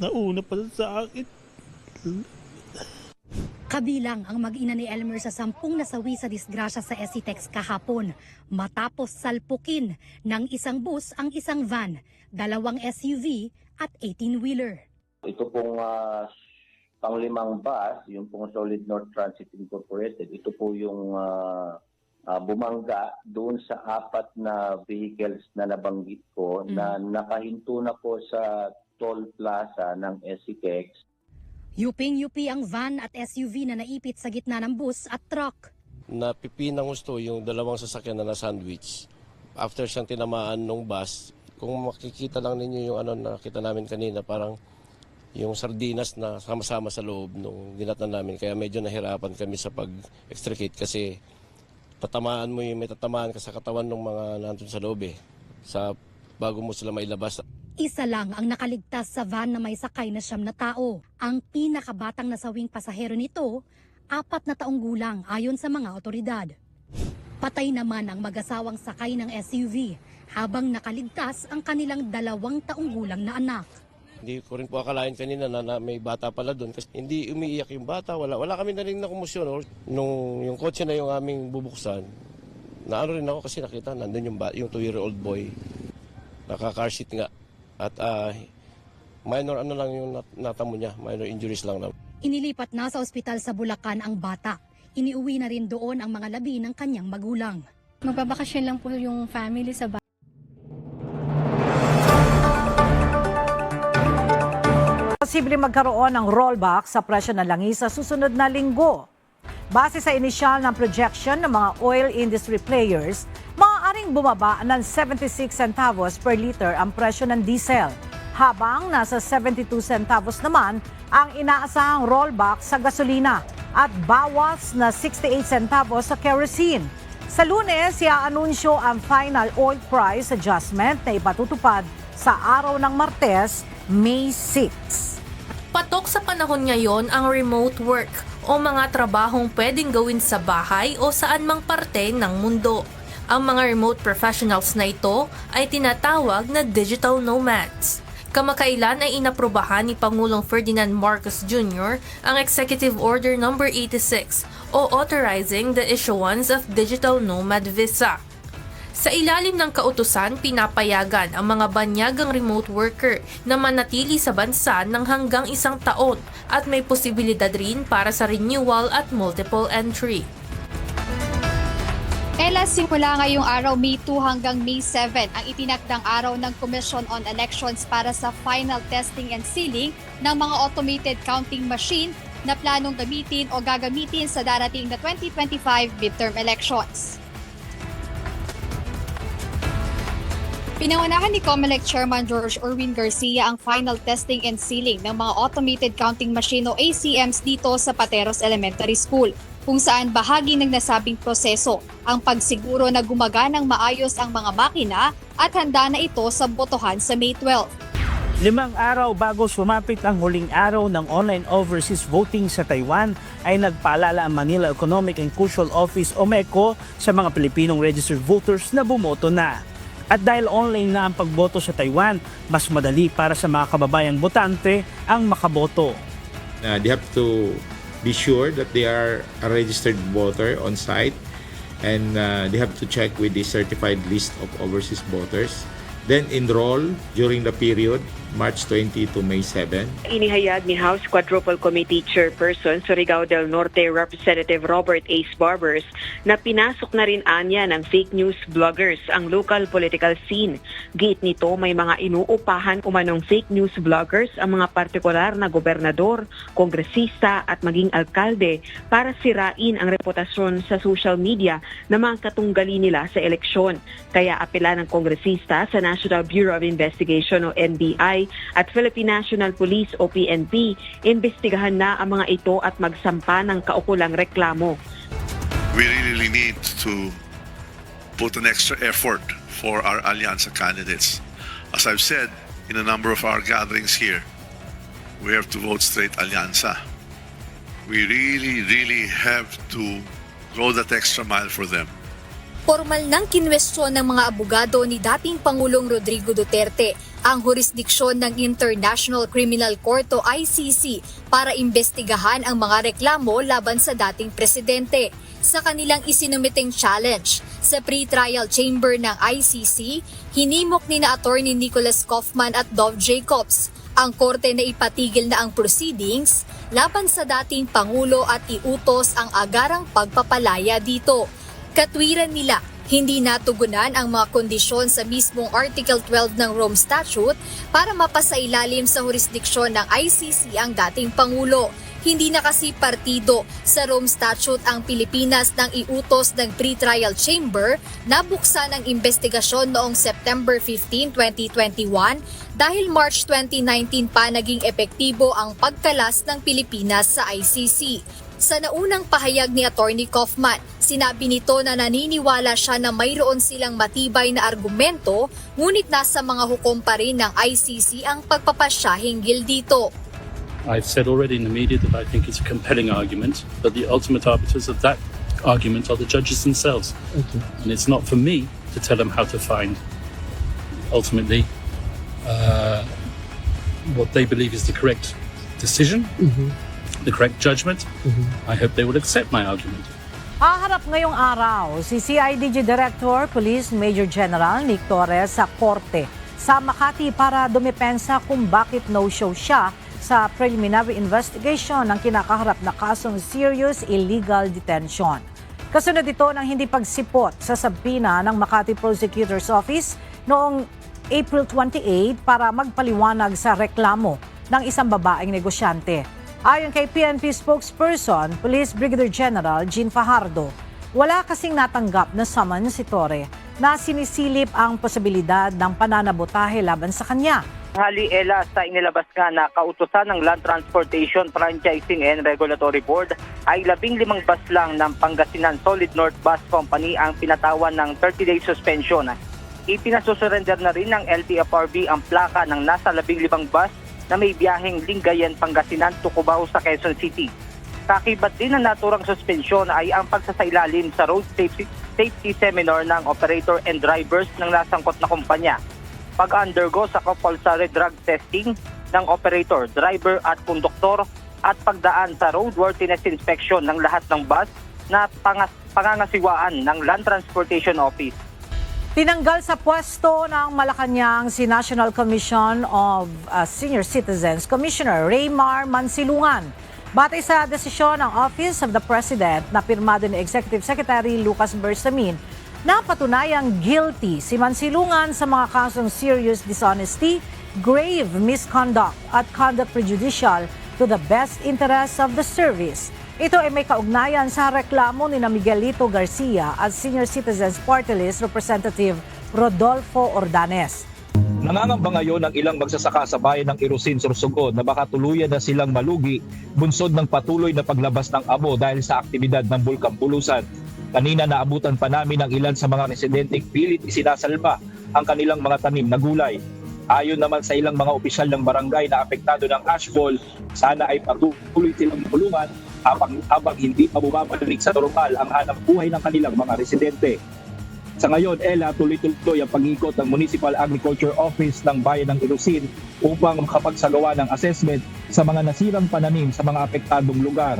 nauna pa sa akin. Kabilang ang mag-ina ni Elmer sa sampung nasawi sa disgrasya sa SCTEX kahapon matapos salpukin ng isang bus ang isang van, dalawang SUV at 18-wheeler. Ito pong ah, panglimang bus, yung pong Solid North Transit Incorporated, ito po yung ah, ah, bumangga doon sa apat na vehicles na nabanggit ko na nakahinto na po sa toll plaza ng SCX. Yuping-yupi ang van at SUV na naipit sa gitna ng bus at truck. napipinang gusto yung dalawang sasakyan na na-sandwich. After siyang tinamaan ng bus, kung makikita lang ninyo yung ano na nakita namin kanina, parang yung sardinas na sama-sama sa loob nung dinatan namin. Kaya medyo nahirapan kami sa pag-extricate kasi tatamaan mo yung may tatamaan ka sa katawan ng mga nandun sa loob eh. Sa bago mo sila mailabas. Isa lang ang nakaligtas sa van na may sakay na siyam na tao. Ang pinakabatang nasawing pasahero nito, apat na taong gulang ayon sa mga otoridad. Patay naman ang mag-asawang sakay ng SUV habang nakaligtas ang kanilang dalawang taong gulang na anak. Hindi ko rin po akalain kanina na, na may bata pala doon kasi hindi umiiyak yung bata. Wala, wala kami na rin na kumusyon. Or, nung yung kotse na yung aming bubuksan, naano rin ako kasi nakita nandun yung, yung two-year-old boy. Naka-car seat nga. At ah, minor ano lang yung nat- natamo niya, minor injuries lang naman. Inilipat na sa ospital sa Bulacan ang bata. Iniuwi na rin doon ang mga labi ng kanyang magulang. Magbabakasyon lang po yung family sa bahay. Posible magkaroon ng rollback sa presyo ng langis sa susunod na linggo. Base sa inisyal ng projection ng mga oil industry players, maaaring bumaba ng 76 centavos per liter ang presyo ng diesel, habang nasa 72 centavos naman ang inaasahang rollback sa gasolina at bawas na 68 centavos sa kerosene. Sa lunes, iaanunsyo ang final oil price adjustment na ipatutupad sa araw ng Martes, May 6. Patok sa panahon ngayon ang remote work o mga trabahong pwedeng gawin sa bahay o saan mang parte ng mundo. Ang mga remote professionals na ito ay tinatawag na digital nomads. Kamakailan ay inaprobahan ni Pangulong Ferdinand Marcos Jr. ang Executive Order No. 86 o authorizing the issuance of digital nomad visa. Sa ilalim ng kautusan, pinapayagan ang mga banyagang remote worker na manatili sa bansa ng hanggang isang taon at may posibilidad rin para sa renewal at multiple entry. Ella, simula ngayong araw May 2 hanggang May 7 ang itinakdang araw ng Commission on Elections para sa final testing and sealing ng mga automated counting machine na planong gamitin o gagamitin sa darating na 2025 midterm elections. Pinangunahan ni COMELEC Chairman George Erwin Garcia ang final testing and sealing ng mga automated counting machine o ACMs dito sa Pateros Elementary School kung saan bahagi ng nasabing proseso ang pagsiguro na gumaganang maayos ang mga makina at handa na ito sa botohan sa May 12. Limang araw bago sumapit ang huling araw ng online overseas voting sa Taiwan ay nagpaalala ang Manila Economic and Cultural Office o MECO sa mga Pilipinong registered voters na bumoto na. At dahil online na ang pagboto sa Taiwan, mas madali para sa mga kababayang botante ang makaboto. Uh, they have to be sure that they are a registered voter on site and uh, they have to check with the certified list of overseas voters. Then enroll during the period March 20 to May 7. Inihayag ni House Quadruple Committee Chairperson Surigao del Norte Representative Robert Ace Barbers na pinasok na rin anya ng fake news bloggers ang local political scene. Gate nito may mga inuupahan umanong fake news bloggers ang mga partikular na gobernador, kongresista at maging alkalde para sirain ang reputasyon sa social media na mga katunggali nila sa eleksyon. Kaya apela ng kongresista sa National Bureau of Investigation o NBI at Philippine National Police o PNP, imbestigahan na ang mga ito at magsampa ng kaukulang reklamo. we really need to put an extra effort for our Allianza candidates. As I've said in a number of our gatherings here, we have to vote straight Allianza. We really, really have to go that extra mile for them. Formal nang kinwestiyon ng mga abogado ni dating Pangulong Rodrigo Duterte ang jurisdiksyon ng International Criminal Court o ICC para imbestigahan ang mga reklamo laban sa dating presidente. Sa kanilang isinumiteng challenge sa pre-trial chamber ng ICC, hinimok ni na attorney Nicholas Kaufman at Dov Jacobs ang korte na ipatigil na ang proceedings laban sa dating Pangulo at iutos ang agarang pagpapalaya dito. Katwiran nila, hindi natugunan ang mga kondisyon sa mismong Article 12 ng Rome Statute para mapasailalim sa jurisdiksyon ng ICC ang dating Pangulo. Hindi na kasi partido sa Rome Statute ang Pilipinas nang iutos ng pre-trial chamber na buksan ang investigasyon noong September 15, 2021 dahil March 2019 pa naging epektibo ang pagkalas ng Pilipinas sa ICC. Sa naunang pahayag ni Attorney Kaufman, sinabi nito na naniniwala siya na mayroon silang matibay na argumento ngunit nasa mga hukom pa rin ng ICC ang pagpapasya hinggil dito. I've said already in the media that I think it's a compelling argument, but the ultimate arbiters of that argument are the judges themselves. And it's not for me to tell them how to find ultimately uh, what they believe is the correct decision, the correct judgment. I hope they will accept my argument. Haharap ngayong araw si CIDG Director Police Major General Nick Torres sa korte sa Makati para dumepensa kung bakit no-show siya sa preliminary investigation ng kinakaharap na kasong serious illegal detention. Kasunod ito ng hindi pagsipot sa sabina ng Makati Prosecutor's Office noong April 28 para magpaliwanag sa reklamo ng isang babaeng negosyante. Ayon kay PNP spokesperson, Police Brigadier General Jean Fajardo, wala kasing natanggap na summons si Torre na sinisilip ang posibilidad ng pananabotahe laban sa kanya. Hali Ella sa inilabas nga na kautusan ng Land Transportation Franchising and Regulatory Board ay labing limang bus lang ng Pangasinan Solid North Bus Company ang pinatawan ng 30-day suspension. Ipinasusurrender na rin ng LTFRB ang plaka ng nasa labing limang bus na may biyaheng Lingayen, Pangasinan, Tucubao sa Quezon City. Kakibat din ng naturang suspensyon ay ang pagsasailalim sa road safety, safety seminar ng operator and drivers ng nasangkot na kumpanya pag-undergo sa compulsory drug testing ng operator, driver at konduktor at pagdaan sa roadworthiness inspection ng lahat ng bus na pangas- pangangasiwaan ng Land Transportation Office. Tinanggal sa pwesto ng Malacanang si National Commission of uh, Senior Citizens Commissioner Raymar Mansilungan. Batay sa desisyon ng Office of the President na pirmado ni Executive Secretary Lucas Bersamin, napatunayang guilty si Mansilungan sa mga kasong serious dishonesty, grave misconduct at conduct prejudicial to the best interests of the service. Ito ay may kaugnayan sa reklamo ni na Miguelito Garcia at Senior Citizens Party List Representative Rodolfo Ordanes. Nangangamba ngayon ang ilang magsasaka sa bayan ng Irusin, Sorsogon na baka tuluyan na silang malugi bunsod ng patuloy na paglabas ng abo dahil sa aktibidad ng Bulkang Pulusan. Kanina naabutan pa namin ang ilan sa mga residenteng pilit isinasalba ang kanilang mga tanim na gulay. Ayon naman sa ilang mga opisyal ng barangay na apektado ng ashfall, sana ay patuloy silang tulungan habang, habang hindi pa bumabalik sa normal ang hanap buhay ng kanilang mga residente. Sa ngayon, Ella, tuloy-tuloy ang pag-ikot ng Municipal Agriculture Office ng Bayan ng Ilosin upang makapagsagawa ng assessment sa mga nasirang pananim sa mga apektadong lugar.